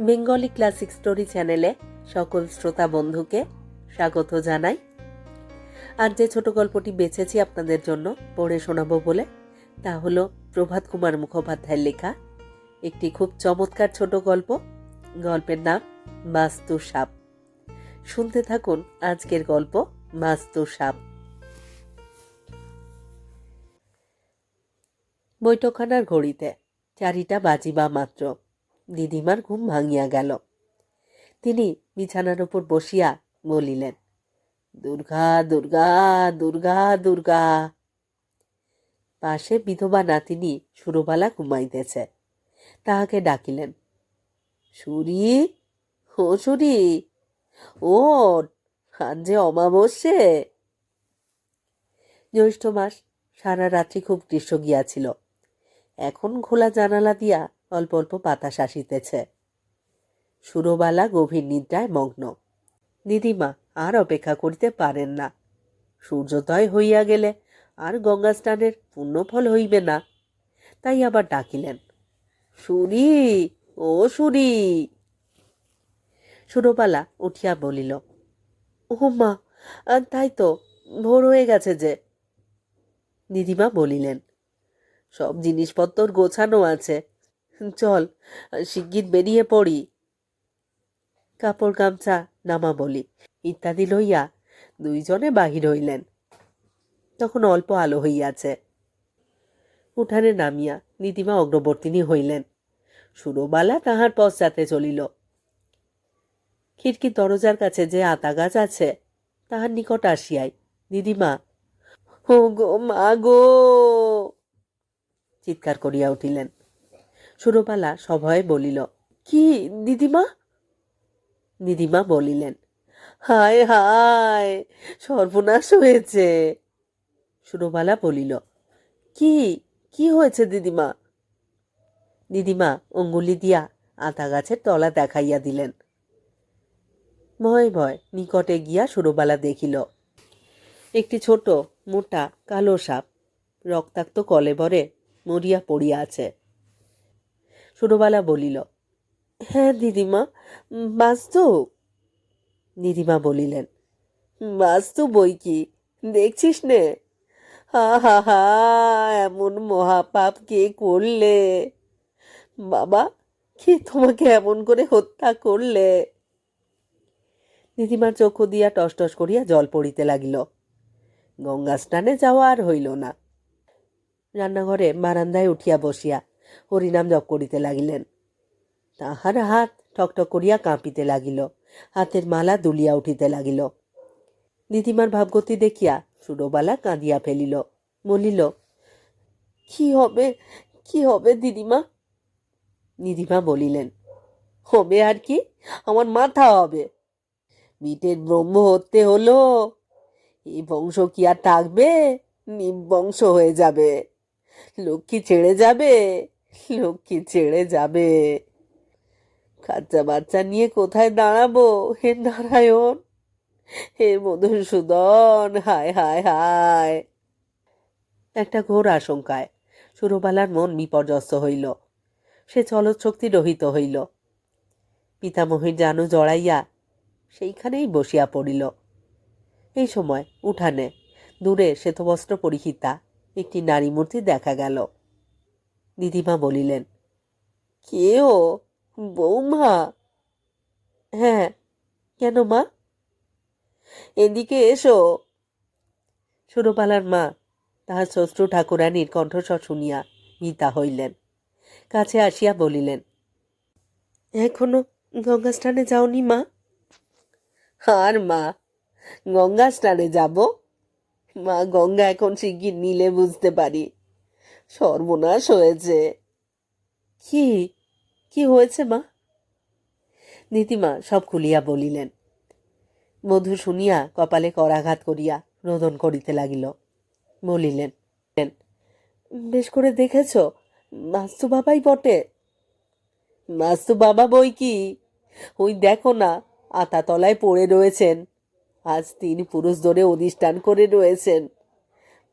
Bengali classic story চ্যানেলে সকল শ্রোতা বন্ধুকে স্বাগত জানাই। আর যে ছোট গল্পটি বেছেছি আপনাদের জন্য পড়ে শোনাবো বলে, তা হলো প্রভাত কুমার মুখোপাধ্যায়ের লেখা। একটি খুব চমৎকার ছোট গল্প। গল্পের নাম মাস্তু সাপ। শুনতে থাকুন আজকের গল্প মাস্তু সাপ। বৈঠকখানার ঘড়িতে, চারিটা বাজিবা মাত্র। দিদিমার ঘুম ভাঙিয়া গেল। তিনি বিছানার উপর বসিয়া বলিলেন, দুর্গা দুর্গা দুর্গা দুর্গা। পাশে বিধবা নাতিনী সুরবালা ঘুমাইতেছে। তাহাকে ডাকিলেন, সুরি, ও সুরি ও আজ যে অমাবস্যে। জ্যৈষ্ঠ মাস সারা রাত্রি খুব গ্রীষ্ম গিয়াছিল এখন খোলা জানালা দিয়া অল্প অল্প বাতাস আসিতেছে। সুরবালা গভীর নিদ্রায় মগ্ন। দিদিমা আর অপেক্ষা করিতে পারেন না। সূর্যোদয় হইয়া গেলে আর গঙ্গা স্নানের পুণ্যফল হইবে না। তাই আবার ডাকিলেন সুরি ও সুরি সুরবালা উঠিয়া বলিল মা তাই তো, ভোর হয়ে গেছে যে। দিদিমা বলিলেন, সব জিনিসপত্র গোছানো আছে চল, শিগগির বেরিয়ে পড়ি। কাপড় গামছা নামা বলি, ইত্যাদি লইয়া দুইজনে বাহির হইলেন। তখন অল্প আলো হইয়াছে। উঠানে নামিয়া দিদিমা অগ্রবর্তিনী হইলেন। সুরবালা তাহার পশ্চাতে চলিল। খিড়কির দরজার কাছে যে আতা গাছ আছে, তাহার নিকট আসিয়াই দিদিমা ও গো মা গো! চিৎকার করিয়া উঠিলেন। সুরবালা সভয়ে বলিল, কি দিদিমা? দিদিমা বলিলেন, হায় হায়, সর্বনাশ হয়েছে। সুরবালা বলিল, কি কি হয়েছে দিদিমা? দিদিমা অঙ্গুলি দিয়া আতা গাছের তলা দেখাইয়া দিলেন। ভয় ভয় নিকটে গিয়া সুরবালা দেখিল, একটি ছোট মোটা কালো সাপ রক্তাক্ত কলেবরে মরিয়া পড়িয়া আছে। সুরবালা বলিল হ্যাঁ দিদিমা উম, বাস্তব। দিদিমা বলিলেন বাস্তব বই কি? দেখছিস নে? হা হা হা এমন মহাপাপ কে করলে? বাবা কে তোমাকে এমন করে হত্যা করলে? দিদিমার চক্ষু দিয়া টস টস করিয়া জল পড়িতে লাগিল। গঙ্গা স্নানে যাওয়া আর হইল না। রান্নাঘরে বারান্দায় উঠিয়া বসিয়া হরিনাম জপ করিতে লাগিলেন। তাহার হাত ঠকঠক করিয়া কাঁপিতে লাগিল, হাতের মালা দুলিয়া উঠিতে লাগিল। দিদিমার ভাবগতি দেখিয়া সুরবালা কাঁদিয়া ফেলিল, বলিল, কি হবে কি হবে দিদিমা? দিদিমা বলিলেন, হবে আর কি, আমার মাথা হবে। বিটের ব্রহ্ম হতে হলো এই বংশ কি আর থাকবে? নিবংশ হয়ে যাবে, লক্ষ্মী ছেড়ে যাবে লক্ষ্মী ছেড়ে যাবে। বাচ্চা বাচ্চা নিয়ে কোথায় দাঁড়াবো? হে নারায়ণ, হে মধুসূদন, হায় হায় হায়। একটা ঘোর আশঙ্কায় সুরবালার মন বিপর্যস্ত হইল। সে চলৎশক্তি রহিত হইল। পিতামহীর জানু জড়াইয়া সেইখানেই বসিয়া পড়িল। এই সময় উঠানে দূরে শ্বেতবস্ত্র পরিহিতা একটি নারী মূর্তি দেখা গেল। দিদিমা বলিলেন, কে ও? বৌমা? হ্যাঁ কেন মা? এদিকে এসো। সুরবালার মা, তাহার শ্বশ্রু ঠাকুরানীর কণ্ঠস্বর শুনিয়া ভীতা হইলেন। কাছে আসিয়া বলিলেন, এখনও গঙ্গা স্নানে যাওনি মা? আর মা গঙ্গা স্নানে যাব? মা গঙ্গা এখন শিগগির নিলে বুঝতে পারি। সর্বনাশ হয়েছে। কি কি হয়েছে মা? নীতিমা সব খুলিয়া বলিলেন। মধু শুনিয়া কপালে করাঘাত করিয়া রোদন করিতে লাগিল। বলিলেন, বেশ করে দেখেছ, মাস্তু বাবাই বটে? মাস্তু বাবা বই কি? ওই দেখো না আতা তলায় পড়ে রয়েছেন। আজ তিন পুরুষ ধরে অধিষ্ঠান করে রয়েছেন।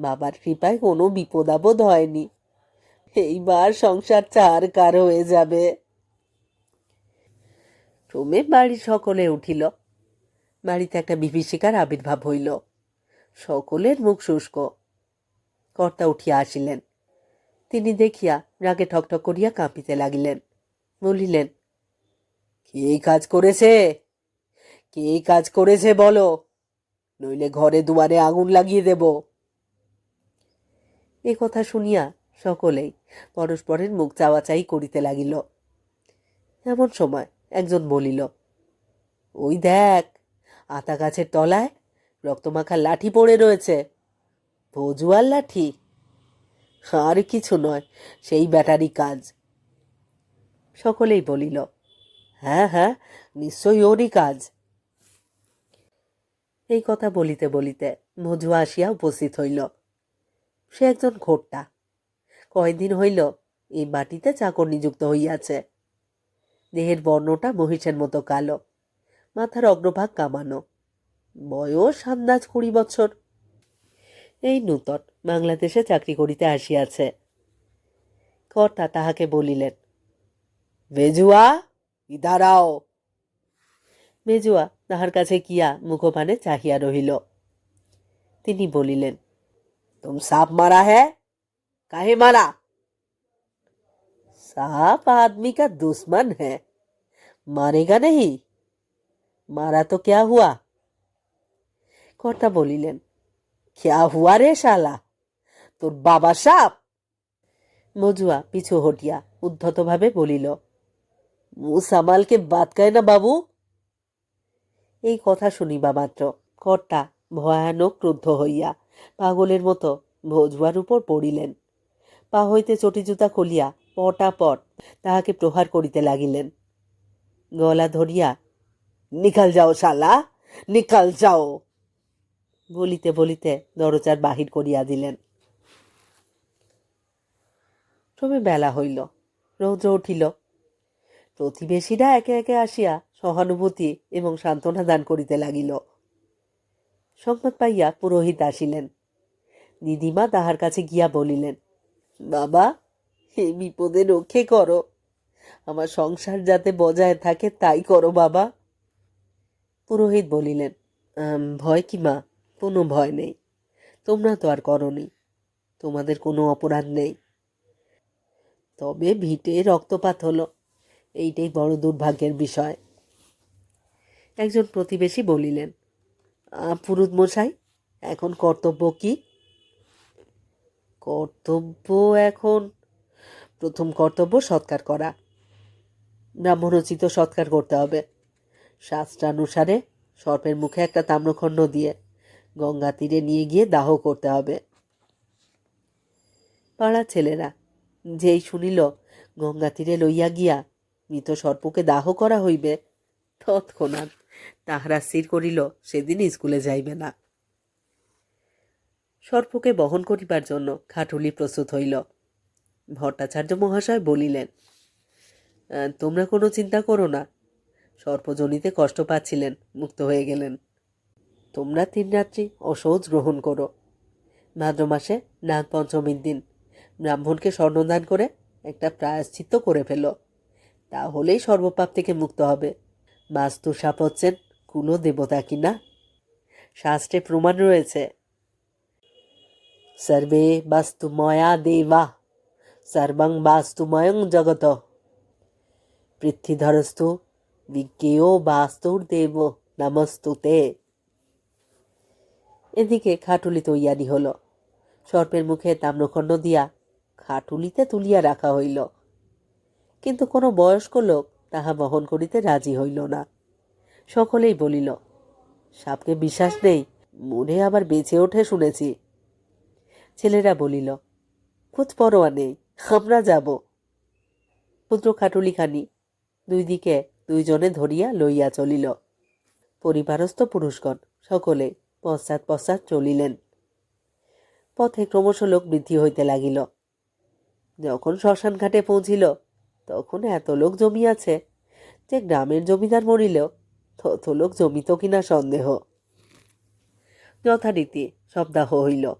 বাবার কৃপায় কোনো বিপদ আপদ হয়নি। এইবার সংসার চার কার হয়ে যাবে। ক্রমে বাড়ির সকলে উঠিল। বাড়িতে একটা বিভীষিকার আবির্ভাব হইল। সকলের মুখ শুষ্ক। কর্তা উঠিয়া আসিলেন। তিনি দেখিয়া রাগে ঠকঠক করিয়া কাঁপিতে লাগিলেন। বলিলেন, কে কাজ করেছে? কে কাজ করেছে বলো? নইলে ঘরে দুয়ারে আগুন লাগিয়ে দেব। এ কথা শুনিয়া সকলেই পরস্পরের মুখ চাওয়াচাই করিতে লাগিল। এমন সময় একজন বলিল, ওই দেখ, আতা গাছের তলায় রক্তমাখা লাঠি পড়ে রয়েছে। ভজুয়ার লাঠি? আর কিছু নয়, সেই ব্যাটারি কাজ। সকলেই বলিল হ্যাঁ হ্যাঁ নিশ্চয়ই ওরই কাজ। এই কথা বলিতে বলিতে মজুয়া আসিয়া উপস্থিত হইল। সে একজন খোট্টা কয়দিন হইল, এই মাটিতে চাকর নিযুক্ত হইয়াছে। দেহের বর্ণটা মহিষের মতো কালো, মাথার অগ্রভাগ কামানো। বয়স আন্দাজ কুড়ি বছর। এই নূতন বাংলাদেশে চাকরি করিতে আসিয়াছে। কর্তা তাহাকে বলিলেন বেজুয়া দাঁড়াও বেজুয়া তাহার কাছে গিয়া মুখপানে চাহিয়া রহিল। তিনি বলিলেন তুম সাপ মারা হ্যাঁ কাহে মারা सांप आदमी का दुश्मन है मारेगा नहीं मारा तो क्या हुआ কর্তা বলিলেন क्या हुआ রে শালা তোর বাবা সাপ মজুয়া পিছু হটিয়া উদ্ধতভাবে বলিল মুখ সামালকে বাদ কয় না বাবু এই কথা শুনিবা মাত্র কর্তা ভয়ানক ক্রুদ্ধ হইয়া পাগলের মতো ভোজুয়ার উপর পড়িলেন। পা হইতে চটি জুতা খুলিয়া পটাপট তাহাকে প্রহার করিতে লাগিলেন। গলা ধরিয়া নিকাল যাও শালা নিকাল যাও! বলিতে বলিতে দরজার বাহির করিয়া দিলেন। ক্রমে বেলা হইল, রৌদ্র উঠিল। প্রতিবেশীরা একে একে আসিয়া সহানুভূতি এবং সান্ত্বনা দান করিতে লাগিল। সংবাদ পাইয়া পুরোহিত আসিলেন। দিদিমা তাহার কাছে গিয়া বলিলেন, বাবা এই বিপদে রক্ষে করো। আমার সংসার যাতে বজায় থাকে তাই করো, বাবা। পুরোহিত বলিলেন ভয় কি মা? কোনো ভয় নেই। তোমরা তো আর করনি। তোমাদের কোনো অপরাধ নেই। তবে ভিটে রক্তপাত হলো। এইটাই বড় দুর্ভাগ্যের বিষয়। একজন প্রতিবেশী বলিলেন পুরুত মশাই, এখন কর্তব্য কি? কর্তব্য এখন, প্রথম কর্তব্য সৎকার করা। ব্রাহ্মণোচিত সৎকার করতে হবে। শাস্ত্রানুসারে সর্পের মুখে একটা তাম্রখণ্ড দিয়ে গঙ্গা তীরে নিয়ে গিয়ে দাহ করতে হবে। পাড়ার ছেলেরা যেই শুনিল, গঙ্গা তীরে লইয়া গিয়া মৃত সর্পকে দাহ করা হইবে, তৎক্ষণাৎ তাহারা স্থির করিল সেদিন স্কুলে যাইবে না। সর্পকে বহন করিবার জন্য খাটুলি প্রস্তুত হইল। ভট্টাচার্য মহাশয় বলিলেন "আহ, তোমরা কোনো চিন্তা করো না। সর্পজনিতে কষ্ট পাচ্ছিলেন মুক্ত হয়ে গেলেন। তোমরা তিন রাত্রি অসহজ গ্রহণ করো। ভাদ্র মাসে নাগ পঞ্চমীর দিন ব্রাহ্মণকে স্বর্ণদান করে একটা প্রায়শ্চিত্ত করে ফেলো। তাহলেই সর্বপাপ থেকে মুক্ত হবে। বাস্তু সাপ হচ্ছেন কুলো দেবতা কিনা? শাস্ত্রে প্রমাণ রয়েছে। সর্বে বাস্তুময়া দেবা, সর্বং বাস্তুময়ং জগত। পৃথ্বীধরস্তু বিজ্ঞেয় বাস্তুর দেব নমস্তুতে এদিকে খাটুলি তৈয়ারি হলো। সর্পের মুখে তাম্রখণ্ড দিয়া খাটুলিতে তুলিয়া রাখা হইল। কিন্তু কোনো বয়স্ক লোক তাহা বহন করিতে রাজি হইল না। সকলেই বলিল, সাপকে বিশ্বাস নেই, মনে আবার বেঁচে ওঠে শুনেছি। ছেলেরা বলিল খোঁজ পরোয়া নেই, আমরা যাব। পুত্র খাটুলিখানি দুই দিকে দুইজনে ধরিয়া লইয়া চলিল। পরিবারস্থ পুরুষগণ সকলে পশ্চাৎ পশ্চাৎ চলিলেন। পথে ক্রমশ লোক বৃদ্ধি হইতে লাগিল। যখন শ্মশান ঘাটে পৌঁছিল তখন এত লোক জমিয়াছে যে গ্রামের জমিদার মরিলেও তত লোক জমিত কিনা সন্দেহ। যথারীতি শব্দাহ হইল।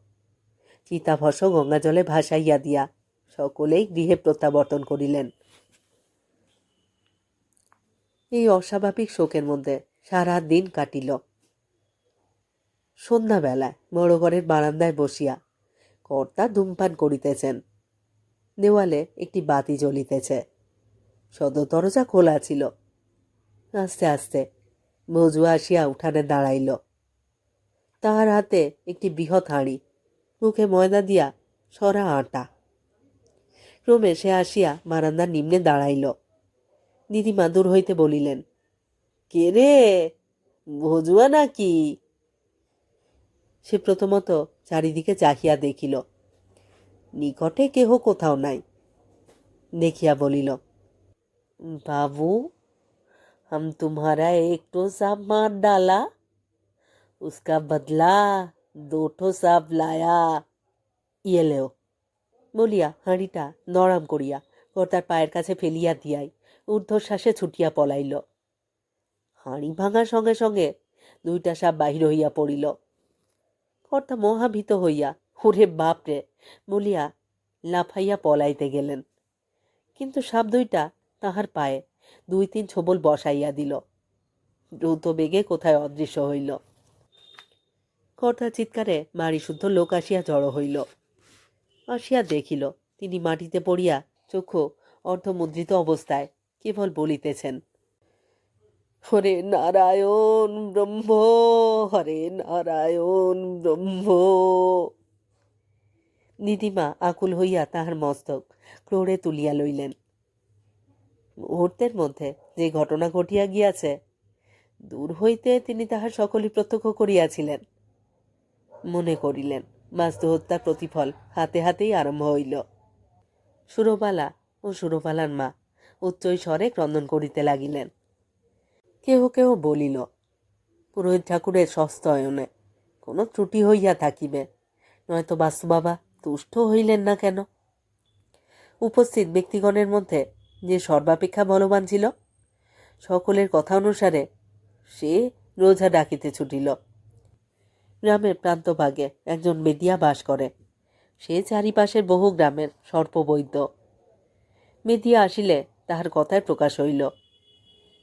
চিতাভস গঙ্গা জলে ভাসাইয়া দিয়া সকলেই গৃহে প্রত্যাবর্তন করিলেন। এই অস্বাভাবিক শোকের মধ্যে সারা দিন কাটিল। সন্ধ্যাবেলায় বড় ঘরের বারান্দায় বসিয়া কর্তা ধূমপান করিতেছেন। দেওয়ালে একটি বাতি জ্বলিতেছে। সদর দরজা খোলা ছিল। আস্তে আস্তে মজু আসিয়া উঠানে দাঁড়াইল। তাহার হাতে একটি বৃহৎ হাঁড়ি, মুখে ময়দা দিয়া সরা আটা। ক্রমে সে আসিয়া বারান্দার নিম্নে দাঁড়াইল। দিদিমা দূর হইতে বলিলেন, কে রে? ভজুয়া নাকি? সে প্রথমত চারিদিকে চাহিয়া দেখিল। নিকটে কেহ কোথাও নাই দেখিয়া বলিল বাবু हम तुम्हारा एक ठो सांप मार डाला उसका बदला दो ठो सांप लाया ইয়ে লেও বলিয়া হাঁড়িটা নরম করিয়া কর্তার পায়ের কাছে ফেলিয়া দিয়াই ঊর্ধ্বশ্বাসে ছুটিয়া পলাইল হাঁড়ি ভাঙার সঙ্গে সঙ্গে দুইটা সাপ বাহির হইয়া পড়িল কর্তা মহাভীত হইয়া ওরে বাপরে, বলিয়া লাফাইয়া পলাইতে গেলেন। কিন্তু সাপ দুইটা তাহার পায়ে দুই তিন ছোবল বসাইয়া দিল। দ্রুত বেগে কোথায় অদৃশ্য হইল। কর্তা চিৎকারে বাড়ি শুদ্ধ লোক আসিয়া জড়ো হইল। আসিয়া দেখিল, তিনি মাটিতে পড়িয়া চক্ষু অর্ধমুদ্রিত অবস্থায় কেবল বলিতেছেন, হরে নারায়ণ ব্রহ্ম, হরে নারায়ণ ব্রহ্ম। নিধিমা আকুল হইয়া তাহার মস্তক ক্রোড়ে তুলিয়া লইলেন। মুহূর্তের মধ্যে যে ঘটনা ঘটিয়া গিয়াছে, দূর হইতে তিনি তাহার সকলই প্রত্যক্ষ করিয়াছিলেন। মনে করিলেন, বাস্তু হত্যার প্রতিফল হাতে হাতেই আরম্ভ হইল। সুরবালা ও সুরবালার মা উচ্চৈ স্বরে ক্রন্দন করিতে লাগিলেন। কেহ কেহ বলিল, পুরোহিত ঠাকুরের সস্তয়নে কোনো ত্রুটি হইয়া থাকিবে, নয়তো বাস্তু বাবা তুষ্ট হইলেন না কেন? উপস্থিত ব্যক্তিগণের মধ্যে যে সর্বাপেক্ষা বলবান ছিল, সকলের কথা অনুসারে সে রোজা ডাকিতে ছুটিল। গ্রামের প্রান্তভাগে একজন মেদিয়া বাস করে। সে চারিপাশের বহু গ্রামের সর্পবৈদ্য। মেদিয়া আসিলে তাহার কথায় প্রকাশ হইল,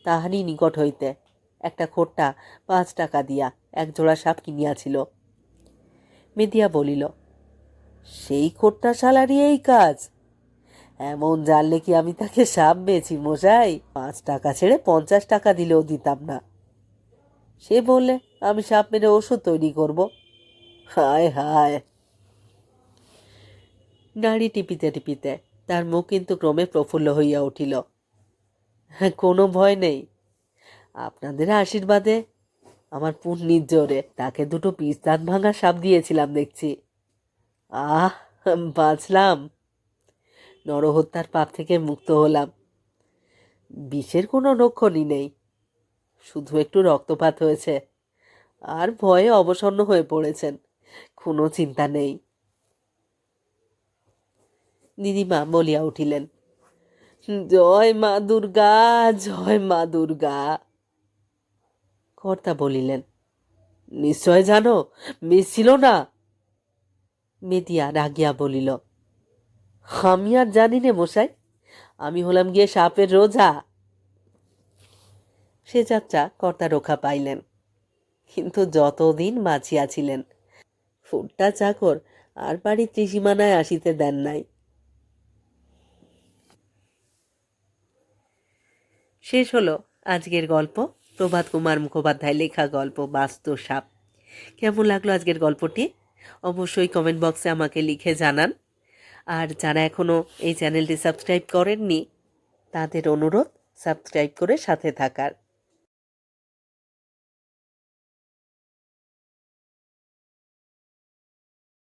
তাহারই নিকট হইতে একটা খোট্টা পাঁচ টাকা দিয়া এক জোড়া সাপ কিনিয়াছিল। মেদিয়া বলিল সেই খোট্টা শালারই এই কাজ। এমন জানলে কি আমি তাকে সাপ বেছি মশাই? পাঁচ টাকা ছেড়ে পঞ্চাশ টাকা দিলেও দিতাম না। সে বললে, আমি সাপ মেরে ওষুধ তৈরি করব। হায় হায়। নাড়ি টিপিতে টিপিতে তার মুখ কিন্তু ক্রমে প্রফুল্ল হইয়া উঠিল। হ্যাঁ কোনো ভয় নেই। আপনাদের আশীর্বাদে, আমার পুণ্যির জোরে তাকে দুটো পিস্তান ভাঙা সাপ দিয়েছিলাম দেখছি। আহ বাঁচলাম। নরহত্যার পাপ থেকে মুক্ত হলাম। বিষের কোনো লক্ষণই নেই। শুধু একটু রক্তপাত হয়েছে। আর ভয়ে অবসন্ন হয়ে পড়েছেন। কোনো চিন্তা নেই। দিদিমা বলিয়া উঠিলেন, জয় মা দুর্গা, জয় মা দুর্গা। কর্তা বলিলেন, নিশ্চয় জানো, মিস ছিল না। মেদিয়া রাগিয়া বলিল, আমি আর জানি নে মশাই, আমি হলাম গিয়ে সাপের রোজা। সে যাত্রা কর্তা রক্ষা পাইলেন, কিন্তু যতদিন বাঁচিয়াছিলেন ফুটটা চাকর আর বাড়ির ত্রিসীমানায় আসিতে দেন নাই। শেষ হলো আজকের গল্প। প্রভাত কুমার মুখোপাধ্যায় লেখা গল্প বাস্তু সাপ। কেমন লাগল আজকের গল্পটি? অবশ্যই কমেন্ট বক্সে আমাকে লিখে জানান। আর যারা এখনও এই চ্যানেলটি সাবস্ক্রাইব করেননি, তাদের অনুরোধ সাবস্ক্রাইব করে সাথে থাকার।